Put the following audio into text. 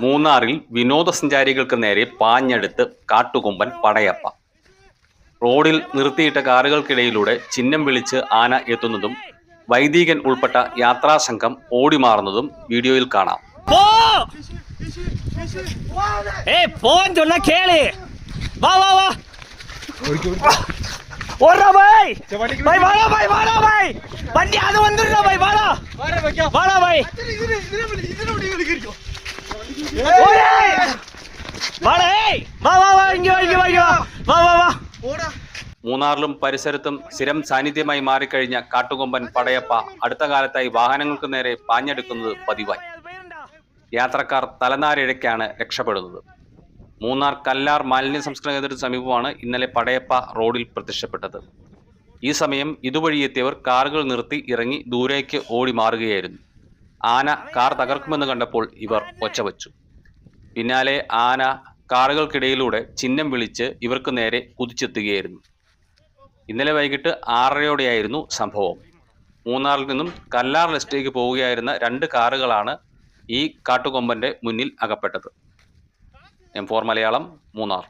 മൂന്നാറിൽ വിനോദസഞ്ചാരികൾക്ക് നേരെ പാഞ്ഞെടുത്ത് കാട്ടുകൊമ്പൻ പടയപ്പ. റോഡിൽ നിർത്തിയിട്ട കാറുകൾക്കിടയിലൂടെ ചിഹ്നം വിളിച്ച് ആന എത്തുന്നതും വൈദികൻ ഉൾപ്പെട്ട യാത്രാസംഘം ഓടിമാറുന്നതും വീഡിയോയിൽ കാണാം. ഫോൺ വാ വാ വാ. ഓടാ ബൈ ബൈ வாடா ബൈ வாடா ബൈ வண்டி அது வந்துடுறா ബൈ வாடா வாடா ബൈ ഓടേ വാടാ ഏയ് வா வா വാ ഇങ്ങ് വാ ഇങ്ങ് വാ வா வா വാ വാ വാ മൂന്നാറിലും പരിസരത്തും സ്ഥിരം സാന്നിധ്യമായി മാറിക്കഴിഞ്ഞ കാട്ടുകൊമ്പൻ പടയപ്പ അടുത്ത കാലത്തായി വാഹനങ്ങൾക്ക് നേരെ പാഞ്ഞെടുക്കുന്നത് പതിവായി യാത്രക്കാർ തലനാരിഴയ്ക്കാണ് രക്ഷപ്പെടുന്നത് മൂന്നാർ കല്ലാർ മാലിന്യ സംസ്കരണ കേന്ദ്രത്തിന് സമീപമാണ് ഇന്നലെ പടയപ്പ റോഡിൽ പ്രത്യക്ഷപ്പെട്ടത്. ഈ സമയം ഇതുവഴി എത്തിയവർ കാറുകൾ നിർത്തി ഇറങ്ങി ദൂരേക്ക് ഓടി മാറുകയായിരുന്നു. ആന കാർ തകർക്കുമെന്ന് കണ്ടപ്പോൾ ഇവർ ഒച്ചവച്ചു. പിന്നാലെ ആന കാറുകൾക്കിടയിലൂടെ ചിഹ്നം വിളിച്ച് ഇവർക്ക് നേരെ കുതിച്ചെത്തുകയായിരുന്നു. ഇന്നലെ വൈകിട്ട് ആറരയോടെയായിരുന്നു സംഭവം. മൂന്നാറിൽ നിന്നും കല്ലാർ ലെസ്റ്റിലേക്ക് പോവുകയായിരുന്ന രണ്ട് കാറുകളാണ് ഈ കാട്ടുകൊമ്പന്റെ മുന്നിൽ അകപ്പെട്ടത്. M four Malayalam Munnar.